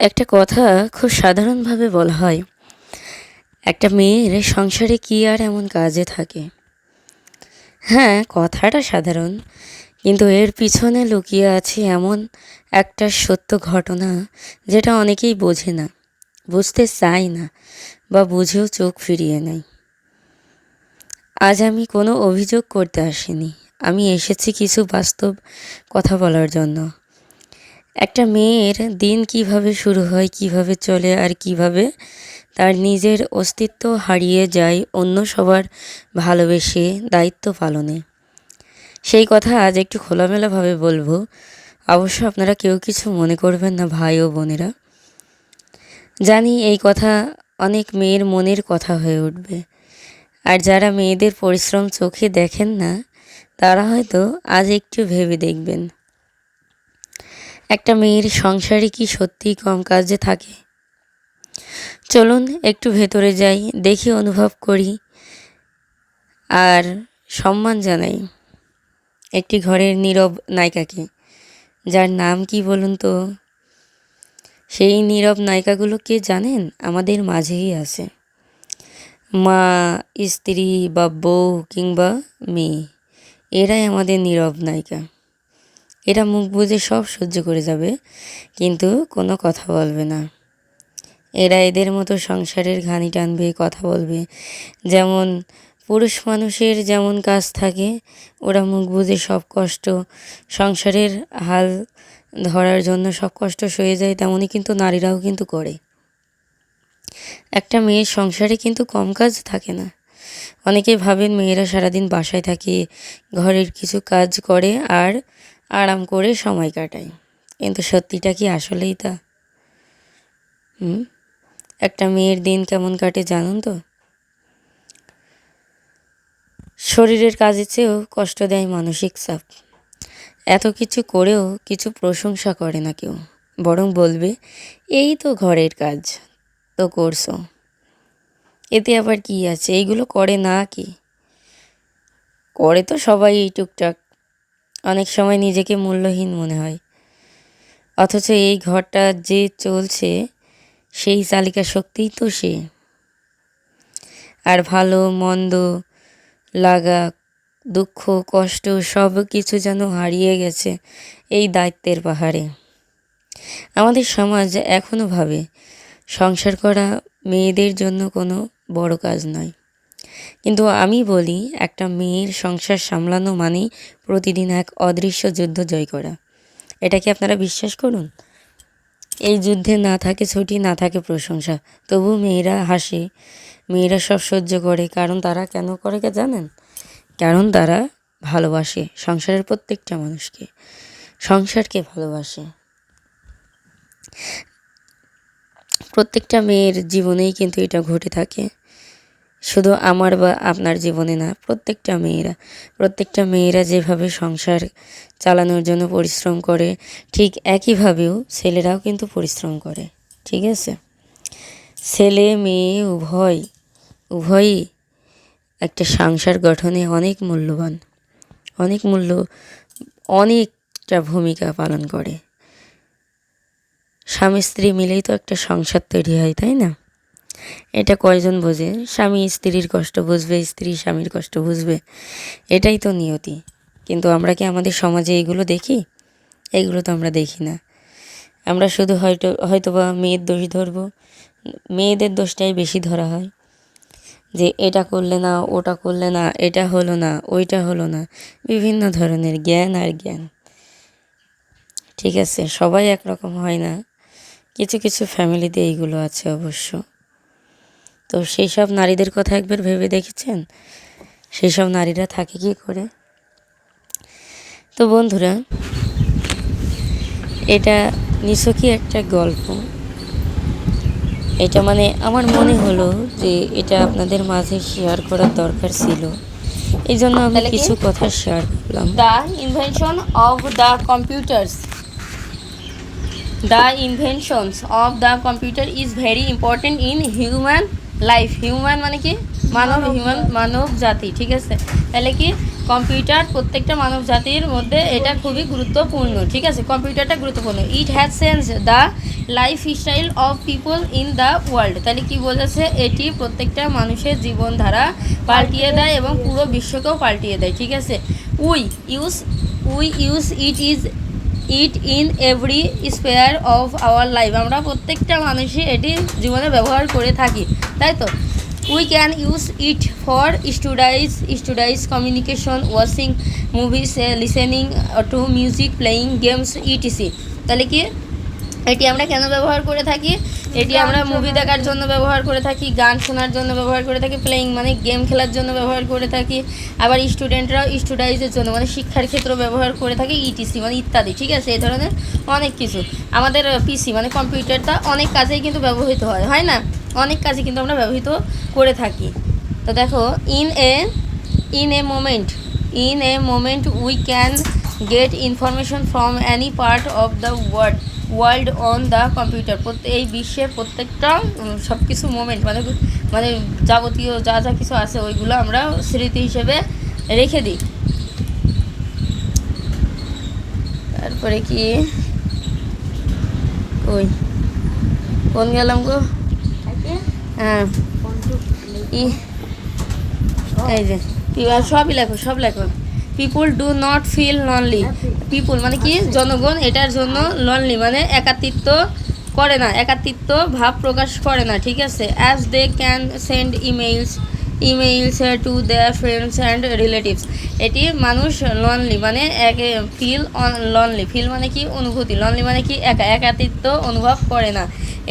একটা কথা খুব সাধারণভাবে বলা হয়। একটা মেয়ের সংসারে কি আর এমন কাজে থাকে? হ্যাঁ কথাটা সাধারণ, কিন্তু এর পিছনে লুকিয়ে আছে এমন একটা সত্য ঘটনা যেটা অনেকেই বোঝে না, বুঝতে চায় না বা বুঝেও চোখ ফিরিয়ে নেয়। আজ আমি কোনো অভিযোগ করতে আসিনি। আমি এসেছি কিছু বাস্তব কথা বলার জন্য। একটা মেয়ের দিন কীভাবে শুরু হয়, কীভাবে চলে আর কীভাবে তার নিজের অস্তিত্ব হারিয়ে যায়, অন্য সবার ভালোবেসে দায়িত্ব পালনে। সেই কথা আজ একটু খোলামেলাভাবে বলব। অবশ্য আপনারা কেউ কিছু মনে করবেন না, ভাই ও বোনেরা। জানি এই কথা অনেক মেয়ের মনের কথা হয়ে উঠবে। আর যারা মেয়েদের পরিশ্রম চোখে দেখেন না, তারা হয়তো আজ একটু ভেবে দেখবেন। একটা মেয়ের সংসারে কি সত্যিই কম কাজে থাকে? চলুন একটু ভেতরে যাই, দেখি, অনুভব করি আর সম্মান জানাই। একটি ঘরের নীরব নায়িকাকে। যার নাম কি বলুন তো? সেই নীরব নায়িকাগুলো কে জানেন? আমাদের মাঝেই আছে। মা, স্ত্রী বা বউ কিংবা মেয়ে। এরাই আমাদের নীরব নায়িকা। এরা মুখ বুঝে সব সহ্য করে যাবে, কিন্তু কোনো কথা বলবে না। এরা এদের মতো সংসারের ঘানি টানবে, কথা বলবে। যেমন পুরুষ মানুষের যেমন কাজ থাকে, ওরা মুখ বুঝে সব কষ্ট, সংসারের হাল ধরার জন্য সব কষ্ট সয়ে যায়, তেমনই কিন্তু নারীরাও কিন্তু করে। একটা মেয়ের সংসারে কিন্তু কম কাজ থাকে না। অনেকে ভাবেন মেয়েরা সারাদিন বাসায় থাকে, ঘরের কিছু কাজ করে, আর আরাম করে সময় কাটাই। কিন্তু সত্যিটা কি আসলেই তা? হুম? একটা মেয়ের দিন কেমন কাটে জানুন তো? শরীরের কাজের চেয়েও কষ্ট দেয় মানসিক চাপ। এত কিছু করেও কিছু প্রশংসা করে না কেউ। বরং বলবে, এই তো ঘরের কাজ, তো করছ। এতে আবার কি আছে? এইগুলো করে না কি? করে তো সবাই এই টুকটাক। অনেক সময় নিজেকে মূল্যহীন মনে হয়। অথচ এই ঘরটা যে চলছে, সেই চালিকা শক্তিই তো সে। আর ভালো, মন্দ, লাগা, দুঃখ, কষ্ট সব কিছু যেন হারিয়ে গেছে এই দায়িত্বের পাহাড়ে। আমাদের সমাজ এখনও ভাবে, সংসার করা মেয়েদের জন্য কোনো বড় কাজ নয়। কিন্তু আমি বলি, একটা মেয়ের সংসার সামলানো মানে প্রতিদিন এক অদৃশ্য যুদ্ধ জয় করা। এটা কি আপনারা বিশ্বাস করুন? এই যুদ্ধে না থাকে ছুটি, না থাকে প্রশংসা। তবু মেয়েরা হাসে। মেয়েরা সব সহ্য করে। কারণ তারা কেন করে কে জানেন? কারণ তারা ভালোবাসে সংসারের প্রত্যেকটা মানুষকে। সংসারকে ভালোবাসে। প্রত্যেকটা মেয়ের জীবনেই কিন্তু এটা ঘটে থাকে। শুধু আমার বা আপনার জীবনে না, প্রত্যেকটা মেয়েরা। প্রত্যেকটা মেয়েরা যেভাবে সংসার চালানোর জন্য পরিশ্রম করে, ঠিক একইভাবেও ছেলেরাও কিন্তু পরিশ্রম করে। ঠিক আছে? ছেলে, মেয়ে, উভয়, উভয়ই একটা সংসার গঠনে অনেক মূল্যবান, অনেক মূল্য, অনেকটা ভূমিকা পালন করে। স্বামী স্ত্রী মিলেই তো একটা সংসার তৈরি হয়, তাই না? এটা কয়জন বোঝে? স্বামী স্ত্রীর কষ্ট বুঝবে, স্ত্রী স্বামীর কষ্ট বুঝবে। এটাই তো নিয়তি। কিন্তু আমরা কি আমাদের সমাজে এইগুলো দেখি? এইগুলো তো আমরা দেখি না। আমরা শুধু হয়তো হয়তো বা মেয়ের দোষ ধরবো। মেয়েদের দোষটাই বেশি ধরা হয়। যে এটা করলে না, ওটা করলে না, এটা হলো না, ওইটা হলো না। বিভিন্ন ধরনের জ্ঞান আর জ্ঞান। ঠিক আছে, সবাই একরকম হয় না। কিছু কিছু ফ্যামিলিতে এইগুলো আছে অবশ্য। তো সেই সব নারীদের কথা একবার ভেবে দেখেছেন? সেই সব নারীরা থাকে কি করে? তো বন্ধুরা এটা নিছকই একটা গল্প। এটা মানে আমার মনে হলো যে এটা আপনাদের মাঝে শেয়ার করার দরকার ছিল। এই জন্য আমি কিছু কথা শেয়ার করলাম। The invention of the computers. The inventions of the computer is very important in human life human মানে কি? মানব হিউম্যান মানব জাতি ঠিক আছে? তাহলে কি? কম্পিউটার প্রত্যেকটা মানব জাতির মধ্যে এটা খুবই গুরুত্বপূর্ণ ঠিক আছে? কম্পিউটারটা গুরুত্বপূর্ণ। It has sense the life style of people in the world তাহলে কি বোঝাচ্ছে এটি প্রত্যেকটা মানুষের জীবনধারা পাল্টিয়ে দেয় এবং পুরো বিশ্বকেও পাল্টিয়ে দেয় ঠিক আছে? We use we use it is it in every spare of our life আমরা প্রত্যেকটা মানুষই এটি জীবনে ব্যবহার করে থাকি, তাই তো? We can use it for studies studies communication watching movies listening to music playing games ETC তাহলে কি এটি আমরা কেন ব্যবহার করে থাকি? এটি আমরা মুভি দেখার জন্য ব্যবহার করে থাকি, গান শোনার জন্য ব্যবহার করে থাকি প্লেয়িং মানে গেম খেলার জন্য ব্যবহার করে থাকি, আবার স্টুডেন্টরাও স্টুডাইজের জন্য মানে শিক্ষার ক্ষেত্রে ব্যবহার করে থাকি ইটিসি মানে ইত্যাদি, ঠিক আছে? এই ধরনের অনেক কিছু। আমাদের পিসি মানে কম্পিউটারটা অনেক কাজেই কিন্তু ব্যবহৃত হয় হয় না? অনেক কাজে কিন্তু আমরা ব্যবহৃত করে থাকি। তো দেখো in a in a moment in a moment we can get information from any part of the world world on the computer. প্রত্যেক এই বিশ্বের প্রত্যেকটা সব কিছু মোমেন্ট মানে মানে যাবতীয় যা যা কিছু আছে ওইগুলো আমরা স্মৃতি হিসেবে রেখে দিই। তারপরে কি? ওই কোন গেলাম গো? হ্যাঁ। এই যে সবই লেখো সব লেখো। People do not feel lonely people মানে কি? জনগণ এটার জন্য লনলি মানে একাতিত্ব করে না, একাতিত্ব ভাব প্রকাশ করে না, ঠিক আছে? As they can send emails emails to their friends and relatives এটি মানুষ লনলি মানে এক ফিল লনলি ফিল মানে কি? অনুভূতি লনলি মানে কি? একা, একাতিত্ব অনুভব করে না।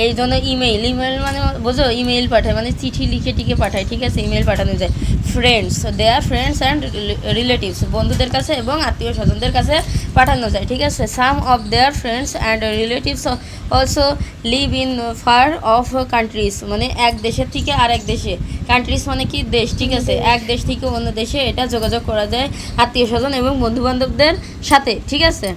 এই জন্য ইমেইল ইমেইল মানে বোঝো? ইমেইল পাঠায় মানে চিঠি লিখে টিকে পাঠায়, ঠিক আছে? ইমেইল পাঠানো যায়। Friends their friends and relatives বন্ধুদের কাছে এবং আত্মীয় স্বজনদের কাছে পাঠানো যায় ঠিক আছে? Some of their friends and relatives also live in far off countries মানে এক দেশের থেকে আরেক দেশে। কান্ট্রিজ মানে কি? দেশ ঠিক আছে? এক দেশ থেকে অন্য দেশে এটা যোগাযোগ করা যায় আত্মীয় স্বজন এবং বন্ধু বান্ধবদের সাথে ঠিক আছে?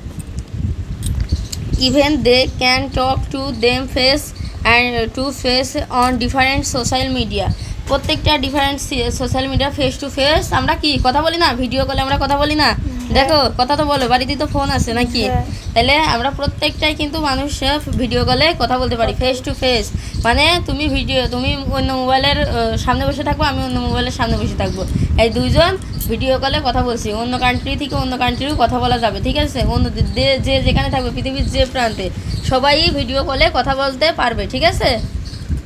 Even they can talk to them face and to face on different social media প্রত্যেকটা different social media face to face আমরা কি কথা বলি না? ভিডিও কলে আমরা কথা বলি না? দেখো কথা তো বলো বাড়িতে তো ফোন আছে নাকি? হ্যাঁ। তাহলে আমরা প্রত্যেকটাই কিন্তু মানুষ ভিডিও কলে কথা বলতে পারি ফেস টু ফেস মানে তুমি ভিডিও তুমি অন্য মোবাইলের সামনে বসে থাকব আমি অন্য মোবাইলের সামনে বসে থাকব। এই দুইজন ভিডিও কলে কথা বলছি অন্য কান্ট্রি থেকে অন্য কান্ট্রিও কথা বলা যাবে ঠিক আছে? অন্য যে যেখানে থাকবে পৃথিবীর যে প্রান্তে সবাই ভিডিও কলে কথা বলতে পারবে ঠিক আছে?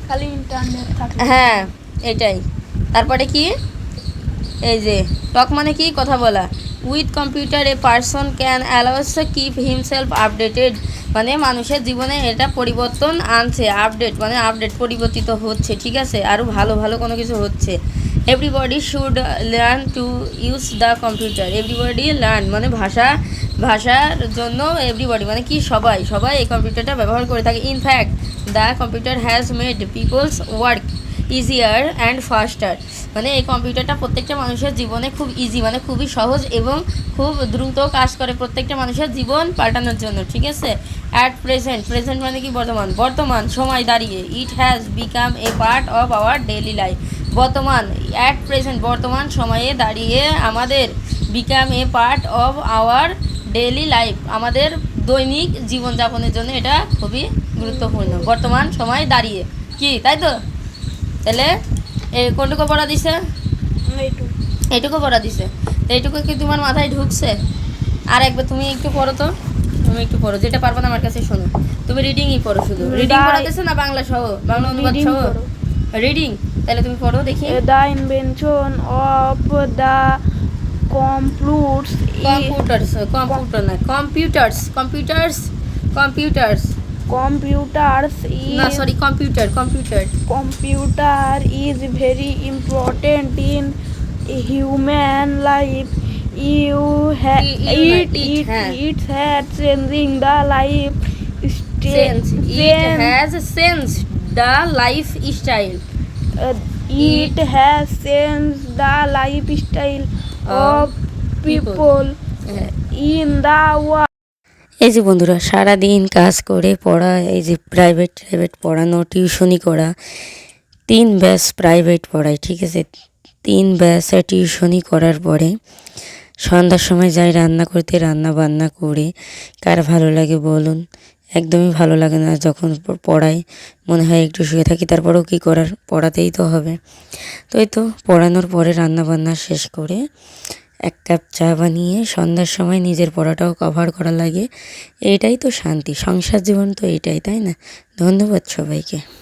খালি ইন্টারনেট হ্যাঁ। এটাই। তারপরে কি? এই যে, টক মানে কি? কথা বলা। With computer a person can allows keep himself updated মানে মানুষের জীবনে এটা পরিবর্তন আনছে আপডেট মানে আপডেট পরিবর্তিত হচ্ছে, ঠিক আছে? আরও ভালো ভালো কোনো কিছু হচ্ছে। Everybody should learn to use the computer everybody learn মানে ভাষা, ভাষার জন্য এভরিবডি মানে কি? সবাই সবাই এই কম্পিউটারটা ব্যবহার করে থাকে। In fact the computer has made peoples work easier and faster মানে এই কম্পিউটারটা প্রত্যেকটা মানুষের জীবনে খুব ইজি মানে খুবই সহজ এবং খুব দ্রুত কাজ করে প্রত্যেকটা মানুষের জীবন পাল্টানোর জন্য, ঠিক আছে? অ্যাট প্রেজেন্ট প্রেজেন্ট মানে কি বর্তমান? বর্তমান, সময় দাঁড়িয়ে it has become a part of our daily life বর্তমান অ্যাট প্রেজেন্ট বর্তমান সময়ে দাঁড়িয়ে আমাদের become a part of our daily life আমাদের দৈনিক জীবনযাপনের জন্য এটা খুবই গুরুত্বপূর্ণ। বর্তমান সময় দাঁড়িয়ে। কি, তাই তো? তাহলে এই কোনটুকু পড়া দিছে? এইটুকু। পড়া দিছে। তো এইটুকু কি তোমার মাথায় ঢুকছে? আর একবার তুমি একটু পড়ো তো। তুমি একটু পড়ো যেটা পারব না আমার কাছে শোনো। তুমি রিডিংই পড়ো শুধু। রিডিং. পড়াতেছে না বাংলা সহ? বাংলা অনুবাদ সহ? রিডিং তাহলে তুমি পড়ো দেখি। The invention of the computers computers computer না computers computers computers computers is no sorry computer computer. Computer is very important in human life. You ha- it, it, it, has. changing the life sense. It has changed the lifestyle uh, it, it has changed the lifestyle of people, people. in the world. এই যে বন্ধুরা, সারাদিন কাজ করে পড়া, এই যে private private পড়ানো টিউশনি করা, তিন ব্যাস প্রাইভেট পড়াই ঠিক আছে? তিন ব্যাস টিউশনি করার পরে সন্ধ্যার সময় যাই রান্না করতে, রান্না বান্না করে, কার ভালো লাগে বলুন? একদমই ভালো লাগে না যখন পড়াই মনে হয় একটু শুয়ে থাকি, তারপরেও কী করার? পড়াতেই তো হবে। তো এই তো, পড়ানোর পরে রান্না বান্না শেষ করে এক কাপ চা বানিয়ে সন্ধ্যার সময় নিজের পড়াটাও কভার করা লাগে। এটাই তো শান্তি। সংসার জীবন তো এটাই, তাই না? ধন্যবাদ সবাইকে।